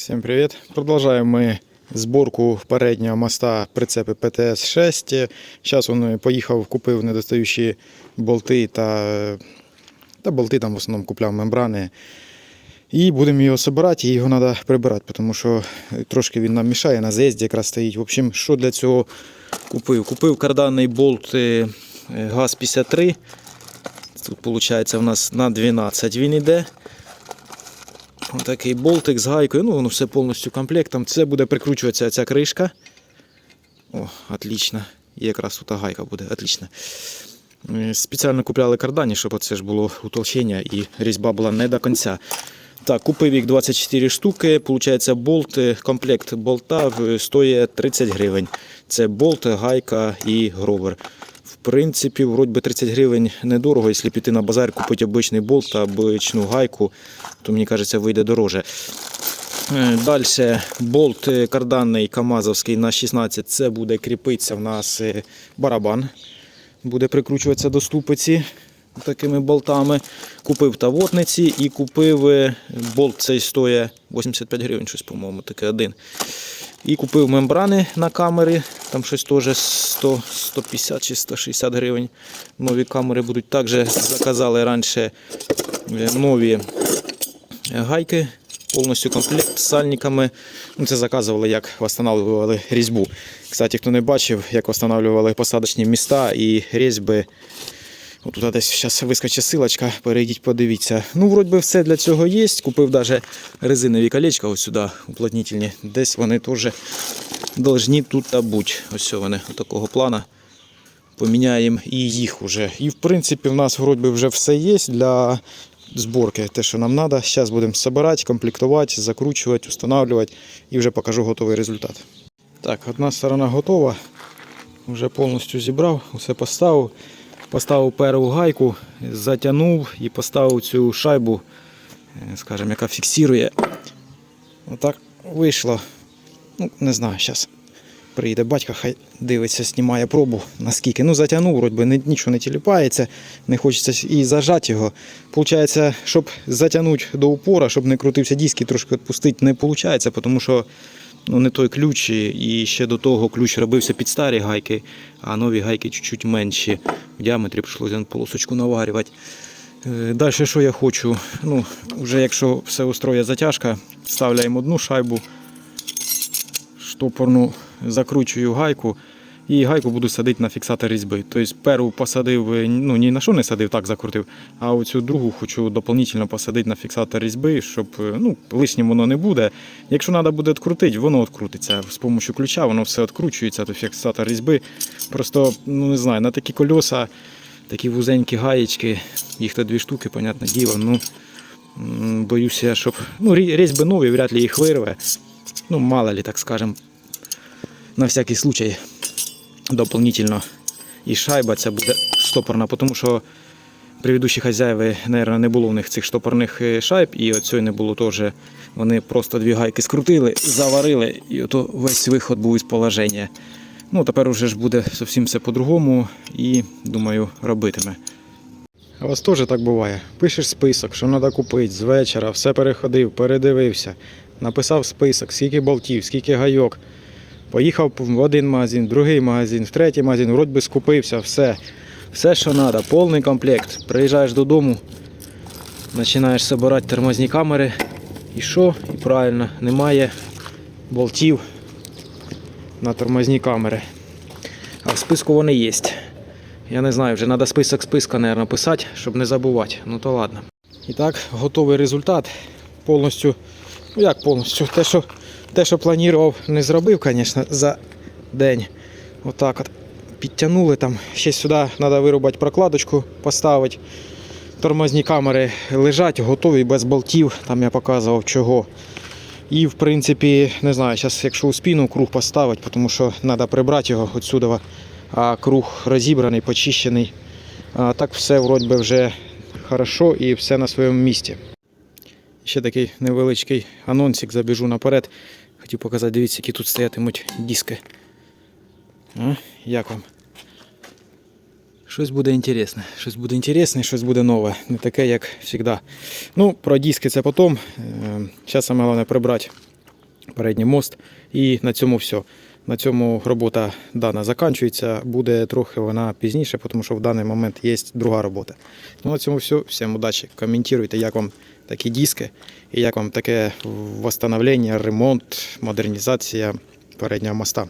Всем привет! Продолжаем мы зборку переднього моста прицепи ПТС-6. Зараз він поїхав, купив недостаючі болти та, та болти там в основному купляв мембрани. І будемо його збирати, і його треба прибирати, тому що трошки він нам мішає, на заїзді якраз стоїть. В общем, що для цього купив? Купив карданний болт е, ГАЗ-53. Тут виходить у нас на 12 він іде. Такий болтик з гайкою, ну воно все повністю комплектом. Це буде прикручуватися ця кришка. О, отлично. І якраз тут гайка буде, отлично. Спеціально купляли кардані, щоб оце ж було утолщення і різьба була не до кінця. Так, купив їх 24 штуки. Получається, болт, е, комплект болта стоїть 30 гривень. Це болт, гайка і гровер. Принципі, вроді би 30 гривень недорого, якщо піти на базар, купити обичний болт та обичну гайку, то мені кажеться, вийде дороже. Далі болт е, карданний камазовський на 16, це буде кріпитися в нас е, барабан. Буде прикручуватися до ступиці такими болтами. Купив тавотниці і купив е, болт цей стоїть 85 гривень, щось, по-моєму, таке один. І купив мембрани на камери, там щось теж 100, 150 чи 160 гривень. Нові камери будуть. Також заказали раніше е, нові гайки, повністю комплект з сальниками. Ну, це заказували, як встановлювали різьбу. Кстати, хто не бачив, як встановлювали посадочні міста і різьби. От тут десь зараз вискочить силочка, перейдіть, подивіться. Ну, вроді все для цього є. Купив навіть резинові колечка ось сюди, уплотнительні. Десь вони теж повинні тут бути. Ось вони такого плана. Поміняємо і їх вже. І в принципі в нас вроді вже все є для зборки, те, що нам треба. Зараз будемо збирати, комплектувати, закручувати, встановлювати і вже покажу готовий результат. Так, одна сторона готова. Вже повністю зібрав, усе поставив. Поставив перву гайку, затягнув і поставив цю шайбу, е, скажімо, яка фіксує. Отак вийшло. Ну, не знаю, зараз приїде батько, хай дивиться, знімає пробу, наскільки. Ну, затягнув, вроді нічого не тіліпається, не хочеться і зажати його. Получається, щоб затягнути до упора, щоб не крутився диск і трошки відпустити, не виходить, тому що ну, не той ключ, і ще до того ключ робився під старі гайки, а нові гайки чуть-чуть менші. В діаметрі прийшлося полосочку наварювати. Далі що я хочу? Ну, вже якщо все устроє затяжка, ставляємо одну шайбу, штопорну закручую гайку і гайку буду садити на фіксатор різьби. Тобто першу посадив, е, ну ні на що не садив, так закрутив, а оцю другу хочу дополнительно посадити на фіксатор різьби, щоб е, ну, лишнім воно не буде. Якщо треба буде відкрутити, воно відкрутиться. З допомогою ключа воно все відкручується, то фіксатор різьби. Просто ну не знаю, на такі кольоса, такі вузенькі гаєчки, їх то дві штуки, понятне діло. Ну, боюся, щоб. Ну, різьби нові, вряд ли їх вирве. Ну, мало ли, так скажем, на всякий случай дополнительно. І шайба ця буде штопорна, тому що предыдущі хазяїви, мабуть, не було в них цих штопорних е, шайб, і оцього не було теж. Вони просто дві гайки скрутили, заварили, і ото весь виход був із положення. Ну, тепер вже ж буде зовсім все по-другому і, думаю, робитиме. У вас теж так буває. Пишеш список, що треба купити з вечора, все переходив, передивився, написав список, скільки болтів, скільки гайок. Поїхав в один магазин, в другий магазин, в третій магазин, вроді би скупився, все. Все, що треба, повний комплект. Приїжджаєш додому, починаєш збирати тормозні камери. І що? І правильно, немає болтів на тормозні камери. А в списку вони є. Я не знаю, вже треба список списка, мабуть, писати, щоб не забувати. Ну то ладно. І так, готовий результат. Повністю, ну як повністю, те, що, те, що планував, не зробив, звісно, за день. Отак от. Підтягнули там. Ще сюди треба вирубати прокладочку, поставити. Тормозні камери лежать, готові без болтів, там я показував чого. І в принципі, не знаю, зараз якщо у спину круг поставити, тому що треба прибрати його відсюди, а круг розібраний, почищений. А так все вроді би вже хорошо і все на своєму місці. Ще такий невеличкий анонсик, забіжу наперед. Хотів показати, дивіться, які тут стоятимуть диски. А, як вам? Щось буде інтересне. Щось буде інтересне, щось буде нове. Не таке, як завжди. Ну, про диски це потім. Зараз саме головне прибрати передній мост. І на цьому все. На цьому робота дана закінчується. Буде трохи вона пізніше, тому що в даний момент є друга робота. Ну, на цьому все. Всім удачі. Коментуйте, як вам такі диски, і як вам таке восстановлення, ремонт, модернізація переднього моста.